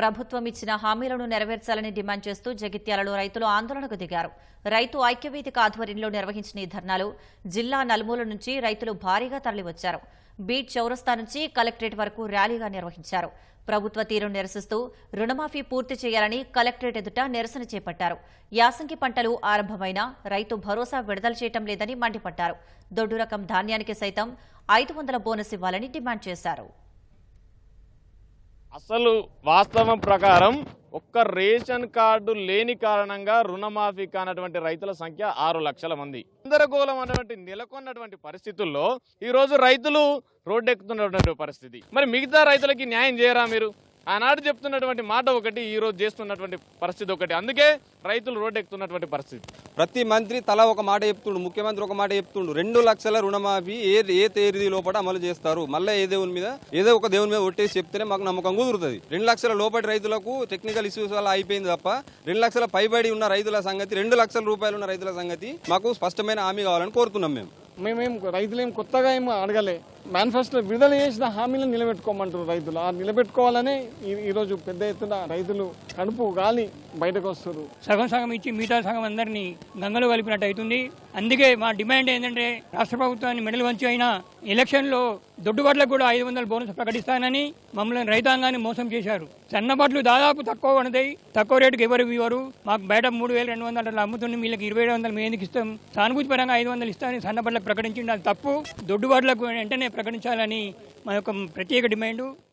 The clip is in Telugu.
ప్రభుత్వం ఇచ్చిన హామీలను నెరవేర్చాలని డిమాండ్ చేస్తూ జగిత్యాలలో రైతులు ఆందోళనకు దిగారు. రైతు ఐక్యవేదిక ఆధ్వర్యంలో నిర్వహించిన ఈ ధర్నాలు జిల్లా నలుమూల నుంచి రైతులు భారీగా తరలివచ్చారు. బీట్ చౌరస్తా నుంచి కలెక్టరేట్ వరకు ర్యాలీగా నిర్వహించారు. ప్రభుత్వ తీరును నిరసిస్తూ రుణమాఫీ పూర్తి చేయాలని కలెక్టరేట్ ఎదుట నిరసన చేపట్టారు. యాసంగి పంటలు ఆరంభమైనా రైతు భరోసా విడుదల చేయటం లేదని మండిపడ్డారు. దొడ్డు రకం ధాన్యానికి సైతం ఐదు వందల బోనస్ ఇవ్వాలని డిమాండ్ చేశారు. అసలు వాస్తవం ప్రకారం ఒక్క రేషన్ కార్డు లేని కారణంగా రుణమాఫీ కానటువంటి రైతుల సంఖ్య ఆరు లక్షల మంది. గందరగోళం అన్నటువంటి నెలకొన్నటువంటి పరిస్థితుల్లో ఈరోజు రైతులు రోడ్డెక్కుతున్నటువంటి పరిస్థితి. మరి మిగతా రైతులకి న్యాయం చేయరా మీరు? ఆనాడు చెప్తున్నటువంటి మాట ఒకటి ఈ రోజు చేస్తున్నటువంటి పరిస్థితి ఒకటి. అందుకే రైతులు రోడ్డెక్కుతున్నటువంటి పరిస్థితి. ప్రతి మంత్రి తలా ఒక మాట చెప్తుండు ముఖ్యమంత్రి ఒక మాట చెప్తుండు. రెండు లక్షల రుణమాఫీ ఏ ఏ తేదీ లోపల అమలు చేస్తారు? మళ్ళీ ఏ దేవుని మీద ఏదో ఒక దేవుని మీద ఒట్టేసి చెప్తేనే మాకు నమ్మకం కుదురుతుంది. రెండు లక్షల లోపటి రైతులకు టెక్నికల్ ఇష్యూస్ వల్ల అయిపోయింది తప్ప రెండు లక్షల పైబడి ఉన్న రైతుల సంగతి రెండు లక్షల రూపాయలు ఉన్న రైతుల సంగతి మాకు స్పష్టమైన హామీ కావాలని కోరుతున్నాం మేము. మేమేం రైతులేం కొత్తగా ఏం అడగలే. మేనిఫెస్టో విడుదల చేసిన హామీలను నిలబెట్టుకోమంటారు రైతులు. ఆ నిలబెట్టుకోవాలనే ఈరోజు పెద్ద ఎత్తున రైతులు కడుపు గాలి బయటకు వస్తారు సగం సగం ఇచ్చి మిగతా సగం అందరినీ గంగలో కలిపినట్టు అవుతుంది. అందుకే మా డిమాండ్ ఏంటంటే రాష్ట్ర ప్రభుత్వాన్ని మెడలు వంచి అయినా ఎలక్షన్లో దొడ్డుబాట్లకు కూడా ఐదు వందల బోనస్ ప్రకటిస్తానని మమ్మల్ని రైతాంగాన్ని మోసం చేశారు. సన్నబాట్లు దాదాపు తక్కువ పడతాయి. తక్కువ రేటుకి ఎవరు ఇవ్వరు. మాకు బయట మూడు వేలు రెండు వందలు అమ్ముతుంది వీళ్ళకి ఇరవై ఏడు వందలు మేము ఎందుకు ఇస్తాం? సానుభూతి పరంగా ఐదు వందలు ఇస్తామని సన్నబాట్లకు ప్రకటించింది. అది తప్పు. దొడ్డుబాట్లకు వెంటనే ప్రకటించాలని మా యొక్క ప్రత్యేక డిమాండు.